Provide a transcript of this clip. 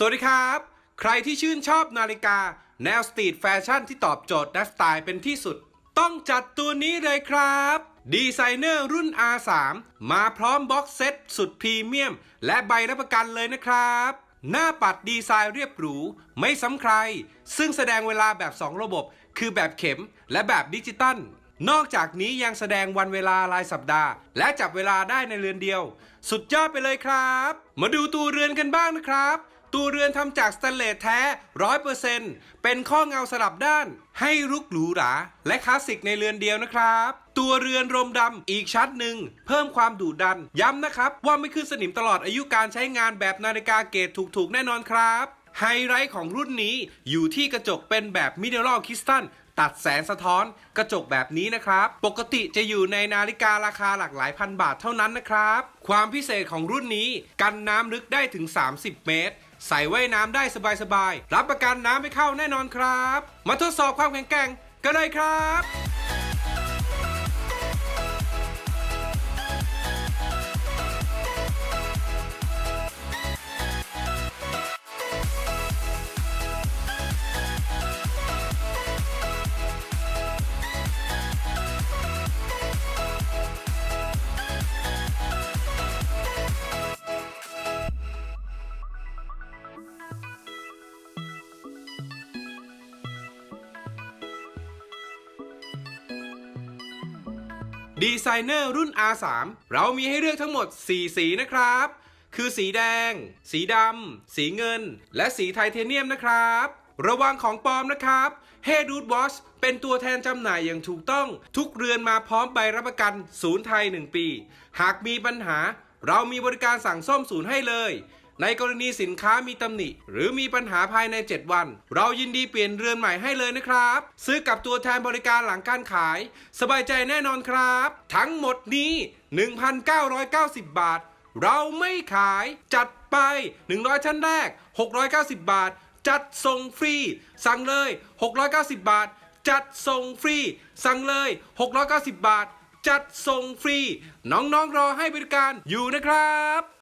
สวัสดีครับ ใครที่ชื่นชอบนาฬิกา แนวสตรีทแฟชั่นที่ตอบโจทย์ไลฟ์สไตล์เป็นที่สุด ต้องจัดตัวนี้เลยครับ ดีไซเนอร์รุ่น R3 มาพร้อมบ็อกเซตสุดพรีเมียม และใบรับประกันเลยนะครับ หน้าปัดดีไซน์เรียบหรู ไม่ซ้ำใคร ซึ่งแสดงเวลาแบบ 2 ระบบ คือแบบเข็มและแบบดิจิตัลนอกจากนี้ยังแสดงวันเวลารายสัปดาห์ และจับเวลาได้ในเรือนเดียว สุดยอดไปเลยครับ มาดูตัวเรือนกันบ้างนะครับ ตัวเรือนทำจากสแตนเลสแท้100%เปอร์เซ็นเป็นข้อเงาสลับด้าน ให้รุกหรูหรา และคลาสสิกในเรือนเดียวนะครับ ตัวเรือนรมดำอีกชั้นหนึ่ง เพิ่มความดุดัน ย้ำนะครับ ว่าไม่ขึ้นสนิมตลอดอายุการใช้งานแบบนาฬิกาเกรดถูกๆ แน่นอนครับไฮไลท์ของรุ่นนี้อยู่ที่กระจกเป็นแบบมิเนอรัลคริสตัลตัดแสงสะท้อนกระจกแบบนี้นะครับ ปกติจะอยู่ในนาฬิการาคาหลากหลายพันบาทเท่านั้นนะครับ ความพิเศษของรุ่นนี้กันน้ำลึกได้ถึง 30 เมตร ใส่ไว้น้ำได้สบายๆ รับประกันน้ำไม่เข้าแน่นอนครับ มาทดสอบความแข็งแกร่งกันเลยครับ ดีไซเนอร์รุ่น R3 เรามีให้เลือกทั้งหมด 4 สีนะครับ คือสีแดง สีดำ สีเงิน และสีไทเทเนียมนะครับ ระวังของปลอมนะครับ h e y d u d Watch เป็นตัวแทนจำหน่ายอย่างถูกต้อง ทุกเรือนมาพร้อมใบรับประกันศูนย์ไทย 1 ปี หากมีปัญหา เรามีบริการสั่งซ่อมศูนย์ให้เลย ในกรณีสินค้ามีตำหนิ หรือมีปัญหาภายใน 7 วัน เรายินดีเปลี่ยนเรือนใหม่ให้เลยนะครับ ซื้อกับตัวแทนบริการหลังการขาย สบายใจแน่นอนครับ ทั้งหมดนี้ 1,990 บาท เราไม่ขายจัดไป 100 ชั้นแรก 690 บาท จัดส่งฟรี สั่งเลย 690 บาท จัดส่งฟรี สั่งเลย 690 บาท จัดส่งฟรี น้องๆรอให้บริการอยู่นะครับ